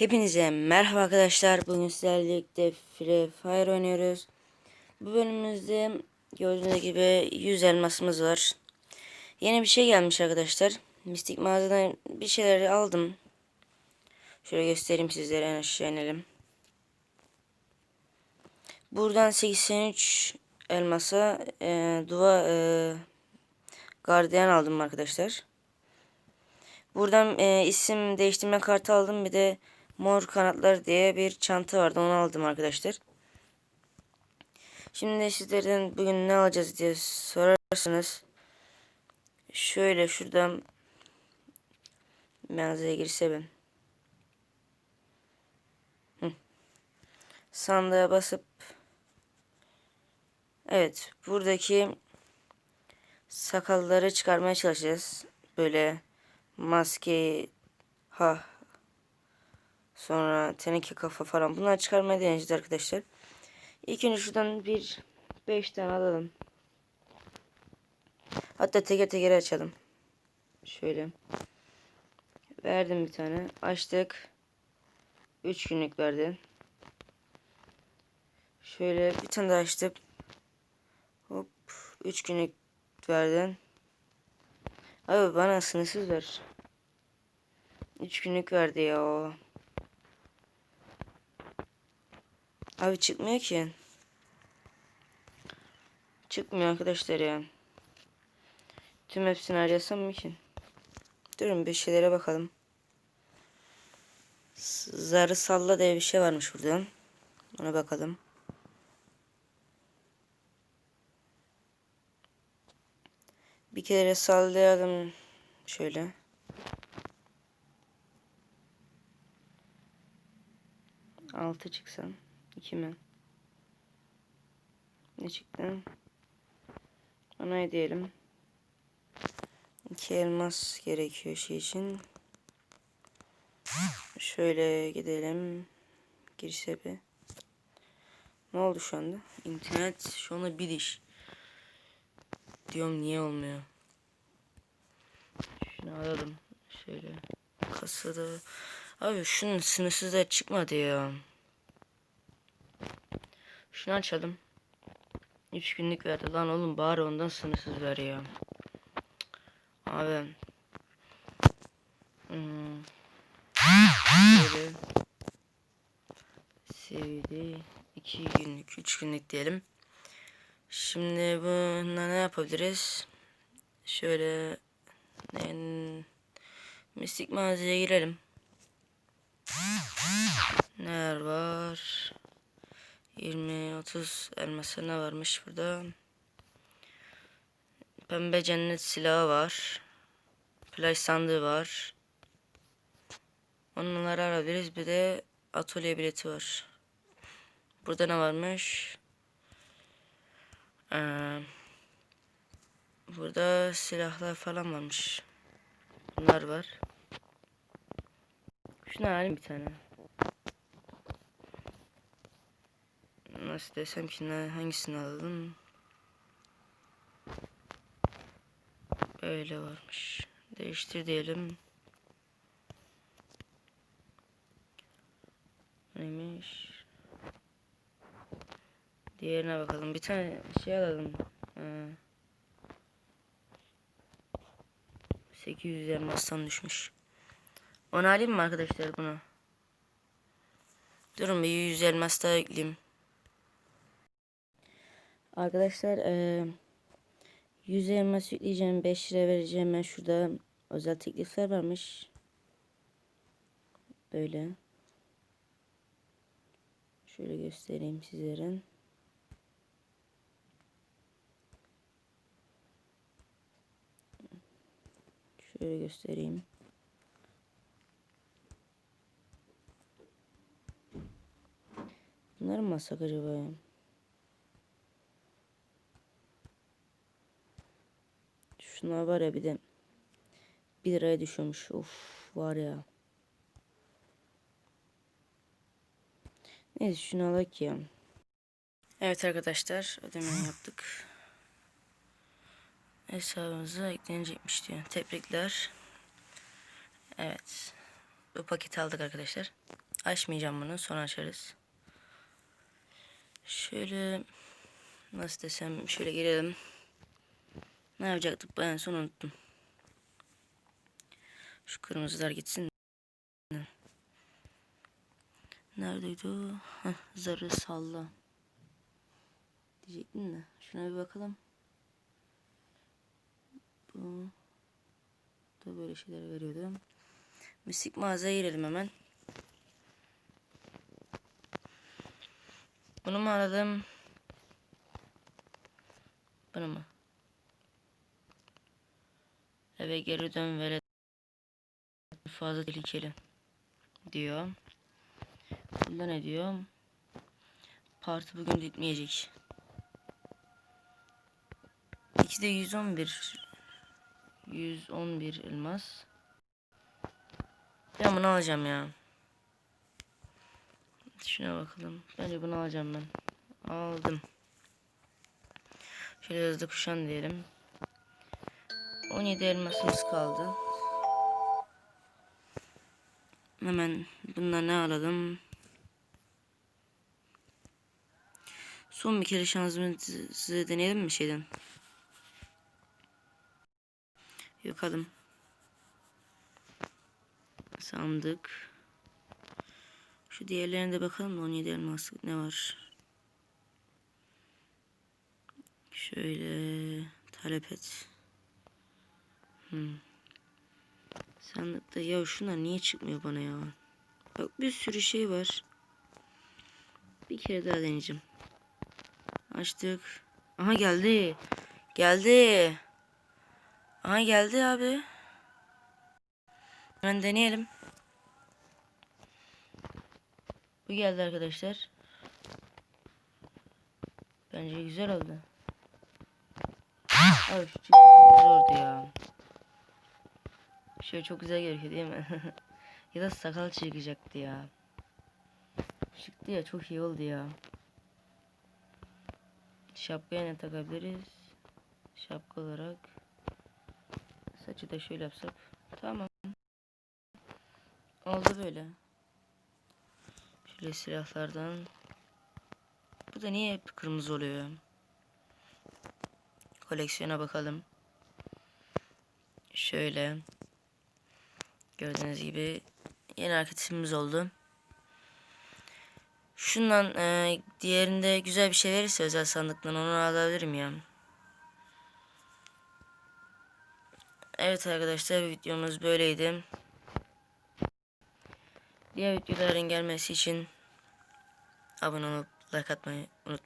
Hepinize merhaba arkadaşlar. Bugün sizlerle birlikte Free Fire oynuyoruz. Bu bölümümüzde gördüğünüz gibi 100 elmasımız var. Yeni bir şey gelmiş arkadaşlar. Mistik mağazadan bir şeyleri aldım. Şöyle göstereyim sizlere en aşağı inelim. Buradan 83 elmasa e, duva e, gardiyan aldım arkadaşlar. Buradan e, isim değiştirme kartı aldım. Bir de mor kanatlar diye bir çanta vardı. Onu aldım arkadaşlar. Şimdi sizlerden bugün ne alacağız diye sorarsanız şöyle şuradan mağazaya girse ben. Hı. Sandığa basıp Evet buradaki sakalları çıkarmaya çalışacağız. Böyle maske ha sonra teneke kafa falan bunları çıkarmaya deneyeceğiz arkadaşlar. İlk önce şuradan bir 5 tane alalım. Hatta teker teker açalım. Şöyle. Verdim bir tane. Açtık. 3 günlük verdi. Şöyle bir tane daha açtım. Hop. 3 günlük verdin. Abi bana sınırsız ver. 3 günlük verdi ya. Abi çıkmıyor ki. Çıkmıyor arkadaşlar ya. Tüm hepsini arayasam mı ki? Durun bir şeylere bakalım. Zarı salla diye bir şey varmış burada. Ona bakalım. Bir kere sallayalım. Şöyle. Altı çıksın. 2 mi? Ne çıktı? Ona hediyelim. 2 elmas gerekiyor şey için. Şöyle gidelim. Girse bir. Ne oldu şu anda? İnternet şu anda bir iş. Diyorum niye olmuyor? Şunu aradım. Şöyle kasada. Abi şunun sınırsızlar çıkmadı ya. Şunu açalım. 3 günlük verdi lan oğlum bari ondan sınırsız ver ya. Abi. Hmm. Böyle. Sevdi. 2 günlük, 3 günlük diyelim. Şimdi buna ne yapabiliriz? Şöyle en mistik mağazaya girelim. Neler var? 20 30 elması ne varmış burada? Pembe cennet silahı var. Plaj sandığı var. Onları alabiliriz. Bir de atölye bileti var. Burada ne varmış? Ee, burada silahlar falan varmış. Bunlar var. Şunu alayım bir tane. Nasıl desem ki ne, hangisini alalım? Öyle varmış. Değiştir diyelim. Neymiş? Diğerine bakalım. Bir tane şey alalım. Ee, 800 elmastan düşmüş. Onu alayım mı arkadaşlar bunu? Durun bir 100 elmas daha ekleyeyim. Arkadaşlar e, 100 elmas yükleyeceğim 5 lira vereceğim ben şurada özel teklifler varmış. Böyle. Şöyle göstereyim sizlere. Şöyle göstereyim. Bunları mı alsak acaba Şunlar var ya bir de 1 liraya düşüyormuş. Of var ya. Neyse şunu alak. Evet arkadaşlar ödemeyi yaptık. Hesabımıza eklenecekmiş diyor. Tebrikler. Evet. Bu paketi aldık arkadaşlar. Açmayacağım bunu. Sonra açarız. Şöyle nasıl desem şöyle girelim. Ne yapacaktık ben en son unuttum. Şu kırmızılar gitsin. Neredeydi o? Zarı salla. Diyecektim de. Şuna bir bakalım. Bu da böyle şeyler veriyordu. Mistik mağazaya girelim hemen. Bunu mu aradım? Bunu mu? Eve geri dön velet. Fazla tehlikeli. Diyor. Bunda ne diyor? Parti bugün bitmeyecek. İkisi de 111. 111 elmas. Ben bunu alacağım ya. Şuna bakalım. Bence bunu alacağım ben. Aldım. Şöyle hızlı kuşan diyelim. 17 elmasımız kaldı. Hemen bundan ne alalım? Son bir kere şansımı size deneyelim mi şeyden? Yakalım. Sandık. Şu diğerlerine de bakalım da 17 elmas ne var? Şöyle talep et. Hmm. Sandıkta ya şunlar niye çıkmıyor bana ya? Bak bir sürü şey var. Bir kere daha deneyeceğim. Açtık. Aha geldi. Geldi. Aha geldi abi. Hemen deneyelim. Bu geldi arkadaşlar. Bence güzel oldu. Abi şu çok zordu ya. Şöyle çok güzel görünüyor değil mi? ya da sakal çıkacaktı ya. Çıktı ya çok iyi oldu ya. Şapkaya ne takabiliriz? Şapka olarak. Saçı da şöyle yapsak. Tamam. Oldu böyle. Şöyle silahlardan. Bu da niye hep kırmızı oluyor? Koleksiyona bakalım. Şöyle. Gördüğünüz gibi yeni arkadaşımız oldu. Şundan e, diğerinde güzel bir şey verirse özel sandıktan onu alabilirim ya. Evet arkadaşlar videomuz böyleydi. Diğer videoların gelmesi için abone olup like atmayı unutmayın.